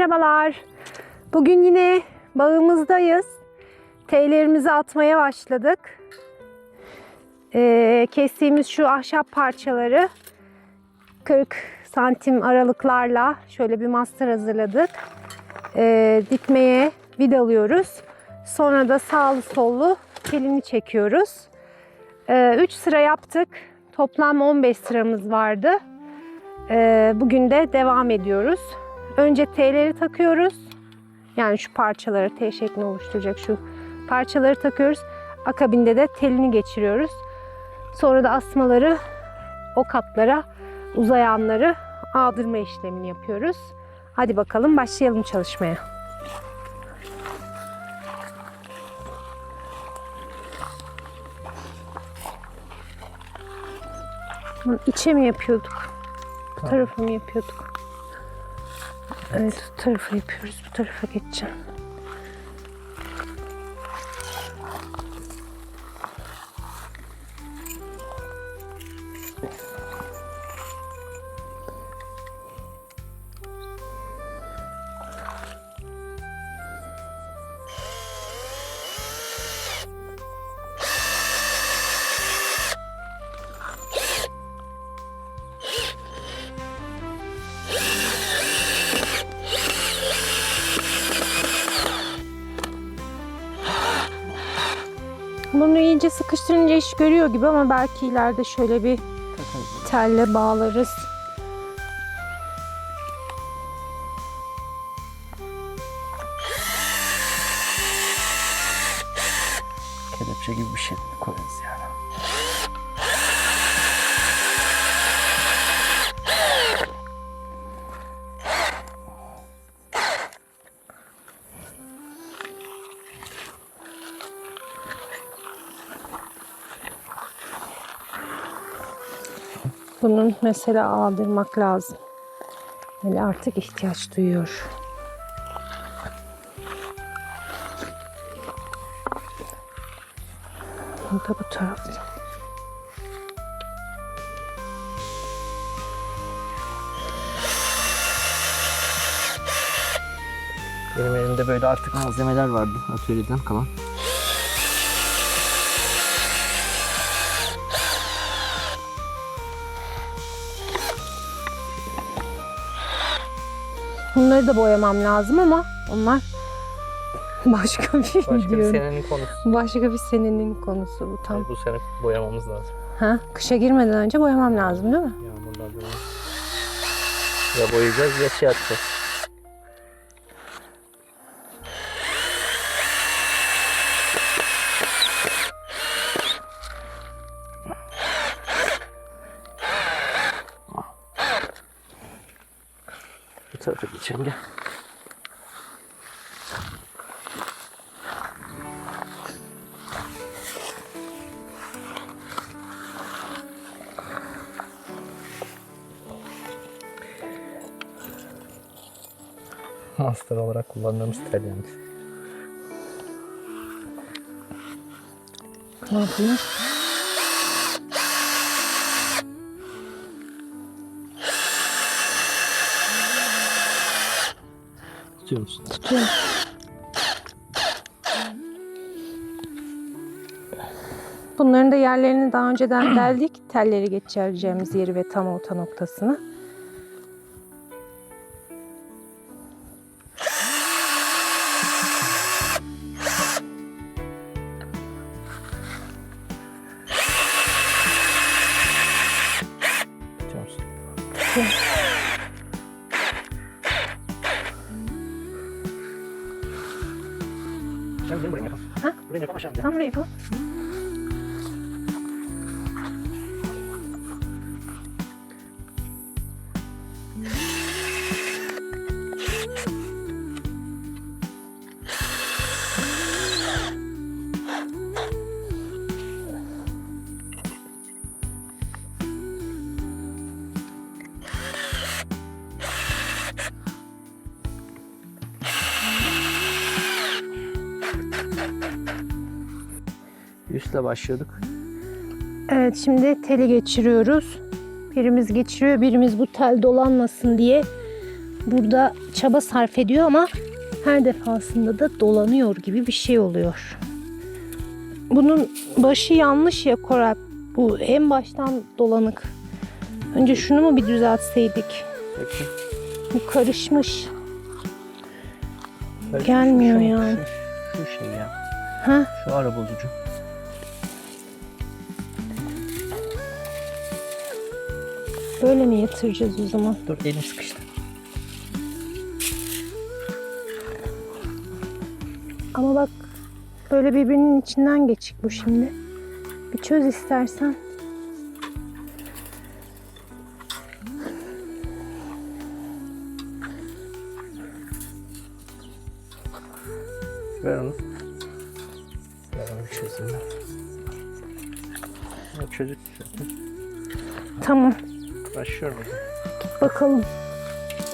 merhabalar. Bugün yine bağımızdayız. T'lerimizi atmaya başladık. Ee, kestiğimiz şu ahşap parçaları 40 santim aralıklarla şöyle bir master hazırladık. Ee, dikmeye vidalıyoruz. Sonra da sağlı sollu telini çekiyoruz. 3 sıra yaptık. Toplam 15 sıramız vardı. Ee, bugün de devam ediyoruz. Önce T'leri takıyoruz. Yani şu parçaları T şeklini oluşturacak şu parçaları takıyoruz. Akabinde de telini geçiriyoruz. Sonra da asmaları o katlara uzayanları ağdırma işlemini yapıyoruz. Hadi bakalım başlayalım çalışmaya. İçe mi yapıyorduk? Bu tarafa mı yapıyorduk? Evet, bu tarafa yapıyoruz. Bu tarafa geçeceğim. İyice sıkıştırınca iş görüyor gibi ama belki ileride şöyle bir telle bağlarız. Kelepçe gibi bir şey koyarız yani. Bunun mesela aldırmak lazım. Yani artık ihtiyaç duyuyor. Bu da bu tarafta. Benim elimde böyle artık malzemeler vardı atölyeden kalan. Bunları da boyamam lazım ama onlar başka bir Başka bir diyorum. senenin konusu. Başka bir senenin konusu bu tam. Bu sene boyamamız lazım. Ha, kışa girmeden önce boyamam lazım değil mi? Yağmurlar böyle. Ya boyayacağız ya şey atacağız. Tarafa geçelim gel. Master olarak kullandığımız tel yani. Ne yapayım? Tutuyor musun? Bunların da yerlerini daha önceden deldik. Telleri geçireceğimiz yeri ve tam orta noktasını. Sen Üstle başlıyorduk. Evet şimdi teli geçiriyoruz. Birimiz geçiriyor, birimiz bu tel dolanmasın diye burada çaba sarf ediyor ama her defasında da dolanıyor gibi bir şey oluyor. Bunun başı yanlış ya Koray. Bu en baştan dolanık. Önce şunu mu bir düzeltseydik? Peki. Bu karışmış. Karışmış Gelmiyor şu- yani. Şu, şu şey ya. Ha? Şu ara bozucu. Böyle mi yatıracağız o zaman? Dur elim sıkıştı. Ama bak böyle birbirinin içinden geçik bu şimdi. Bir çöz istersen. Ver onu. Ver onu çözeyim ben. Tamam başlıyorum. bakalım.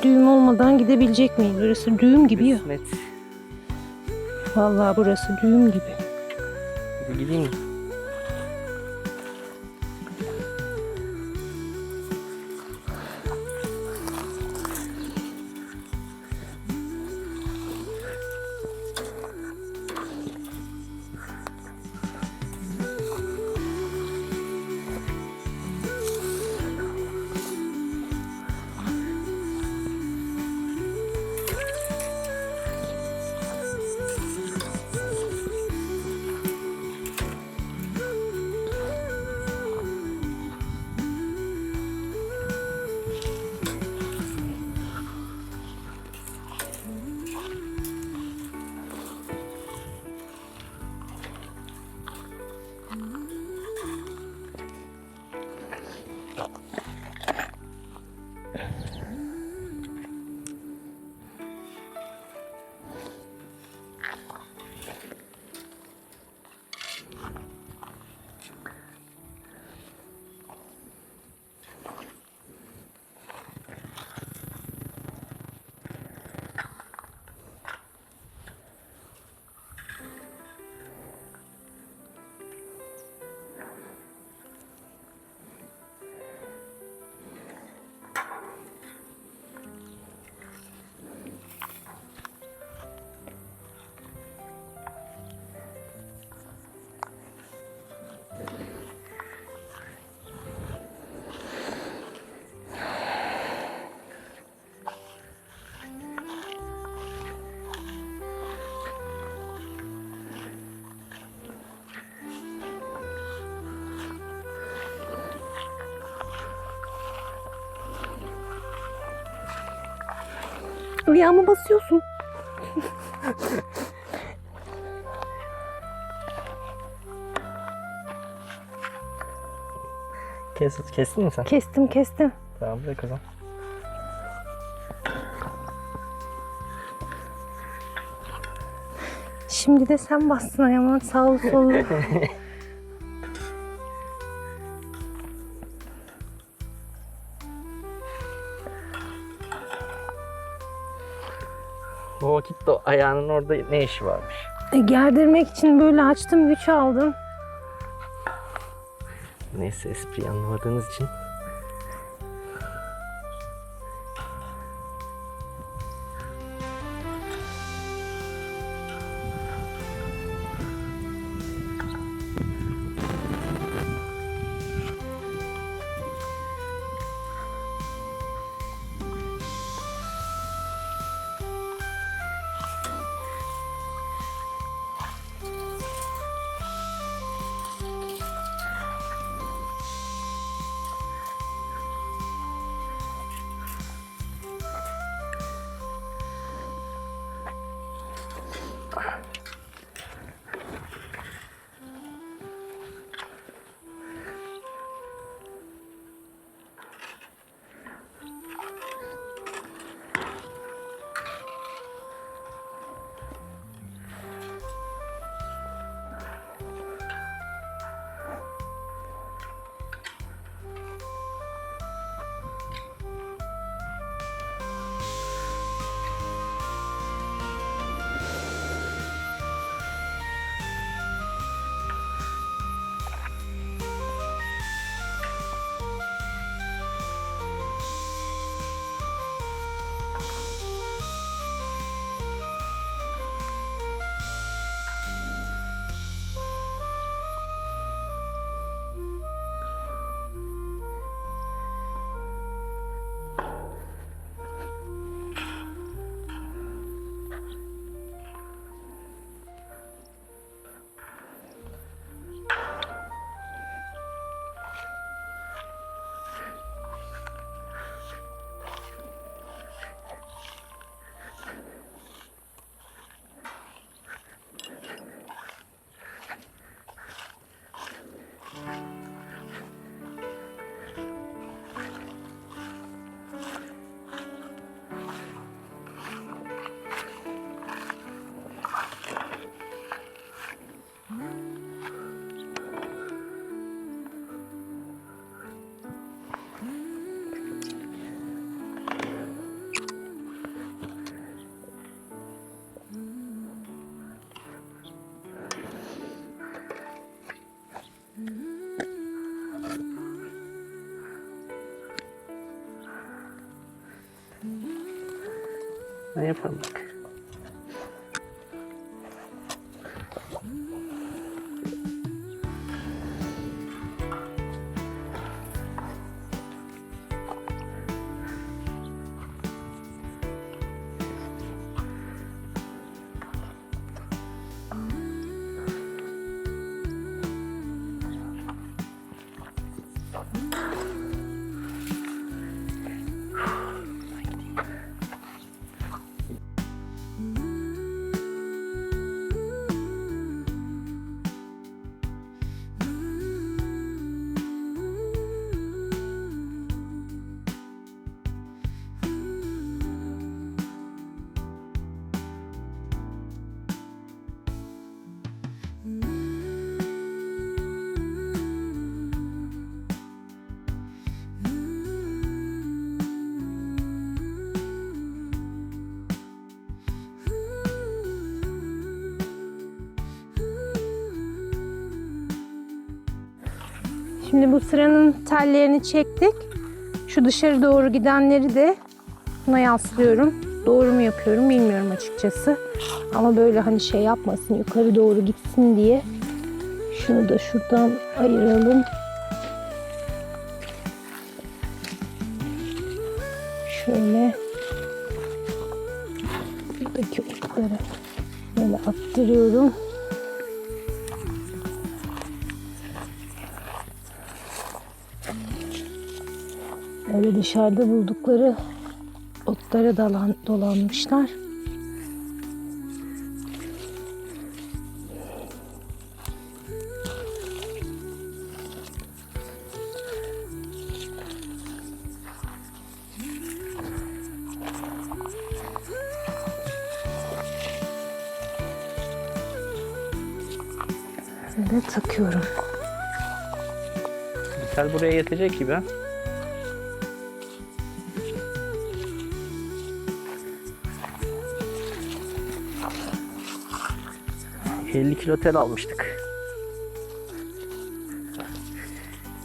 Düğüm olmadan gidebilecek miyiz? Burası düğüm gibi ya. Kısmet. Vallahi burası düğüm gibi. Gideyim mi? Ayağıma basıyorsun. Kes, kestin mi sen? Kestim kestim. Tamam bırak o zaman. Şimdi de sen bastın ayağıma sağ solu. O vakit de ayağının orada ne işi varmış? E, gerdirmek için böyle açtım güç aldım. Neyse espriyi anlamadığınız için. Ne yapalım bak. Şimdi bu sıranın tellerini çektik. Şu dışarı doğru gidenleri de buna yaslıyorum. Doğru mu yapıyorum bilmiyorum açıkçası. Ama böyle hani şey yapmasın yukarı doğru gitsin diye. Şunu da şuradan ayıralım. Şöyle buradaki uçları böyle attırıyorum. Öyle dışarıda buldukları otlara dalan, dolanmışlar. Böyle takıyorum. Tel buraya yetecek gibi. ...50 kilo tel almıştık.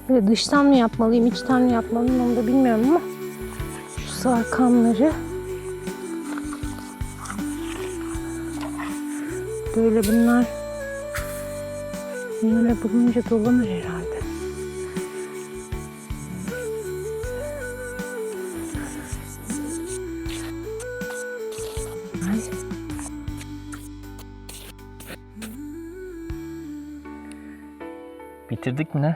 Böyle dıştan mı yapmalıyım, içten mi yapmalıyım onu da bilmiyorum ama şu sarkanları böyle bunlar böyle bulunca dolanır herhalde. Bitirdik mi ne?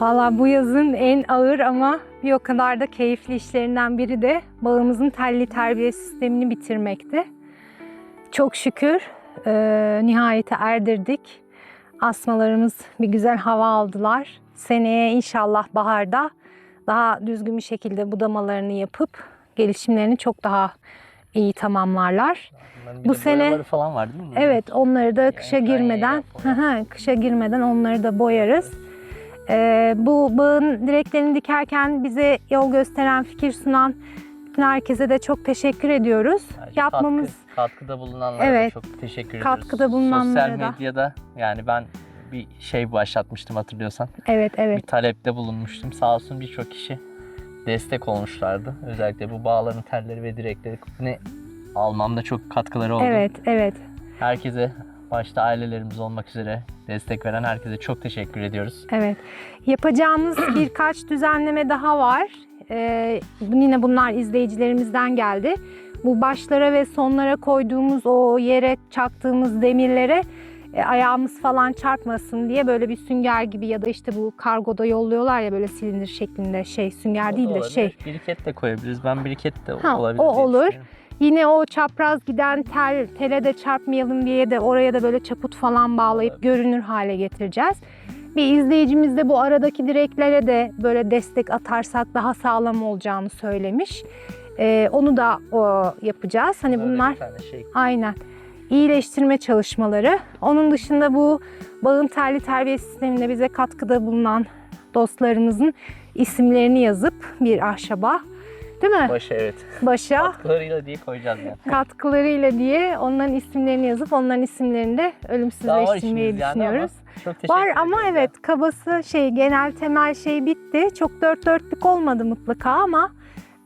Valla bu yazın en ağır ama bir o kadar da keyifli işlerinden biri de bağımızın telli terbiye sistemini bitirmekti. Çok şükür e, nihayete erdirdik. Asmalarımız bir güzel hava aldılar. Seneye inşallah baharda daha düzgün bir şekilde budamalarını yapıp gelişimlerini çok daha iyi tamamlarlar. Bunların Bu bir sene- falan var değil mi? Evet, onları da kışa Yani girmeden, Hı hı, kışa girmeden onları da boyarız. Ee, bu bağın direklerini dikerken bize yol gösteren, fikir sunan bütün herkese de çok teşekkür ediyoruz. Ayrıca Yapmamız katkı- katkıda bulunanlara Evet. da çok teşekkür ediyoruz. Katkıda bulunanlara Sosyal da. medyada yani ben bir şey başlatmıştım hatırlıyorsan. evet Bir evet talepte bulunmuştum. Sağ olsun birçok kişi destek olmuşlardı. Özellikle bu bağların telleri ve direklerini almamda çok katkıları oldu. evet evet Herkese başta ailelerimiz olmak üzere destek veren herkese çok teşekkür ediyoruz. evet. Yapacağımız birkaç düzenleme daha var. Ee, yine bunlar izleyicilerimizden geldi. Bu başlara ve sonlara koyduğumuz o yere çaktığımız demirlere e, ayağımız falan çarpmasın diye böyle bir sünger gibi ya da işte bu kargoda yolluyorlar ya böyle silindir şeklinde şey sünger değil de şey. Biriket de koyabiliriz. Ben biriket de Ha, olabilir o olur. Yine o çapraz giden tel, tele de çarpmayalım diye de oraya da böyle çaput falan bağlayıp Olabilir. görünür hale getireceğiz. Bir izleyicimiz de bu aradaki direklere de böyle destek atarsak daha sağlam olacağını söylemiş. Ee, onu da o yapacağız. Hani Böyle bunlar şey Aynen. İyileştirme çalışmaları. Onun dışında bu bağın terli terbiye sisteminde bize katkıda bulunan dostlarımızın isimlerini yazıp bir ahşaba değil mi? başı evet. Başa Katkılarıyla diye koyacağız yani. katkılarıyla diye onların isimlerini yazıp onların isimlerini de ölümsüzleştirmeyi işimiz yani düşünüyoruz. ama çok Var ama ediyoruz evet kabası şey genel temel şey bitti. Çok dört dörtlük olmadı mutlaka ama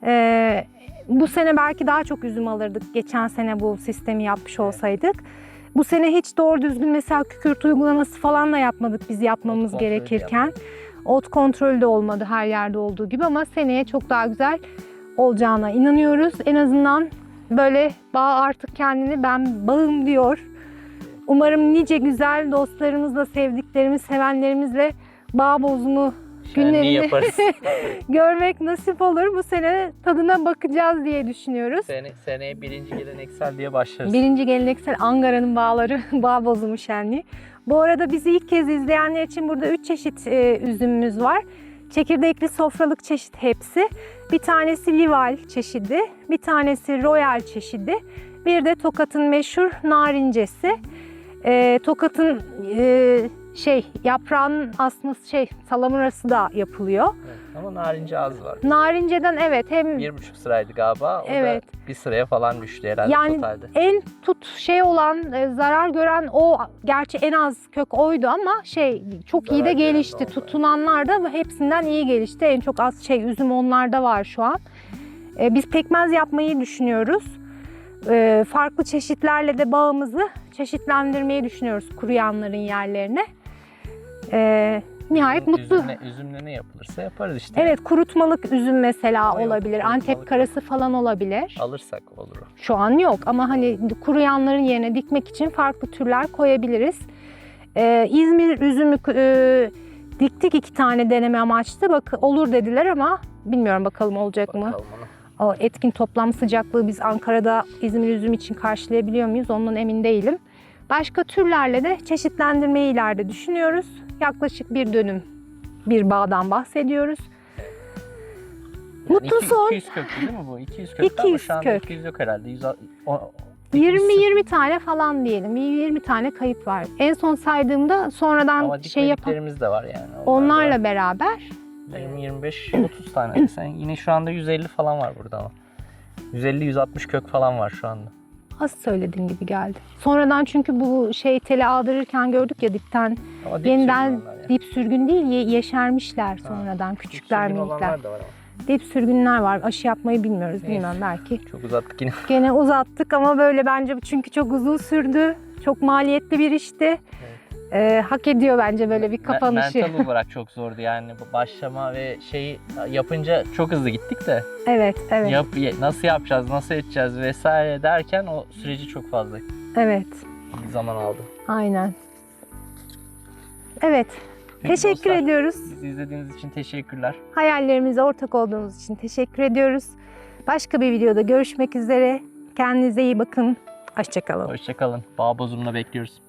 e, Bu sene belki daha çok üzüm alırdık. Geçen sene bu sistemi yapmış olsaydık. Bu sene hiç doğru düzgün mesela kükürt uygulaması falan da yapmadık biz yapmamız de gerekirken. Ot kontrolü de olmadı her yerde olduğu gibi ama seneye çok daha güzel olacağına inanıyoruz. En azından böyle bağ artık kendini ben bağım diyor. Umarım nice güzel dostlarımızla, sevdiklerimiz, sevenlerimizle bağ bozumu günlerini yaparız. görmek nasip olur. Bu sene tadına bakacağız diye düşünüyoruz. Sene, seneye birinci geleneksel diye başlarız. Birinci geleneksel Ankara'nın bağları, bağ bozumu şenliği. Bu arada bizi ilk kez izleyenler için burada 3 çeşit e, üzümümüz var. Çekirdekli sofralık çeşit hepsi. Bir tanesi Lival çeşidi, bir tanesi Royal çeşidi, bir de Tokat'ın meşhur narincesi. E, Tokat'ın e, şey yaprağının asması şey salamurası da yapılıyor. Evet, Ama narince az var. Narinceden evet hem Bir buçuk sıraydı galiba. O Evet. da bir sıraya falan düştü herhalde Yani totalde. en tut şey olan e, zarar gören o gerçi en az kök oydu ama şey çok iyi Zarar de gören de gelişti. oldu. Tutunanlar da hepsinden iyi gelişti. En çok az şey üzüm onlarda var şu an. E, biz pekmez yapmayı düşünüyoruz. E, farklı çeşitlerle de bağımızı çeşitlendirmeyi düşünüyoruz kuruyanların yerlerine. E, nihayet mutlu. Üzümle, üzümle ne yapılırsa yaparız işte. Evet kurutmalık üzüm mesela Ama yok, olabilir. kurutmalık Antep yok. karası falan olabilir. Alırsak olur o. Şu an yok ama hani kuruyanların yerine dikmek için farklı türler koyabiliriz. Ee, İzmir üzümü e, diktik iki tane deneme amaçlı. Bak olur dediler ama bilmiyorum bakalım olacak mı? Bakalım ona. O etkin toplam sıcaklığı biz Ankara'da İzmir üzüm için karşılayabiliyor muyuz? Ondan emin değilim. Başka türlerle de çeşitlendirmeyi ileride düşünüyoruz. Yaklaşık bir dönüm bir bağdan bahsediyoruz. Mutlu iki- son. 200 köklü değil mi bu? 200 köklü ama 200 şu kök. 200 yok herhalde. 100, o, 20-20 tane falan diyelim. 20 tane kayıp var. En son saydığımda sonradan Ama şey yapan de var yani. onlarla beraber 20 25 30 tane sen yine şu anda 150 falan var burada ama. 150 160 kök falan var şu anda. Az söylediğim gibi geldi. Sonradan çünkü bu şey tele ağdırırken gördük ya dipten Ama dip yeniden yani. dip sürgün değil ye- yeşermişler sonradan küçükler sürgün minikler. olanlar da var ama. Dip sürgünler var. Aşı yapmayı bilmiyoruz Neyse. bilmem belki. Çok uzattık yine. Gene uzattık ama böyle bence çünkü çok uzun sürdü. Çok maliyetli bir işti. Ee, hak ediyor bence böyle bir kapanışı. Mental olarak çok zordu yani başlama ve şeyi yapınca çok hızlı gittik de Evet, evet, yap, nasıl yapacağız, nasıl edeceğiz vesaire derken o süreci çok fazla evet. bir zaman aldı. Aynen. Evet. Peki teşekkür dostlar, ediyoruz. Bizi izlediğiniz için teşekkürler. Hayallerimize ortak olduğunuz için teşekkür ediyoruz. Başka bir videoda görüşmek üzere. Kendinize iyi bakın. Hoşçakalın. Hoşçakalın. Bağ bozumuna bekliyoruz.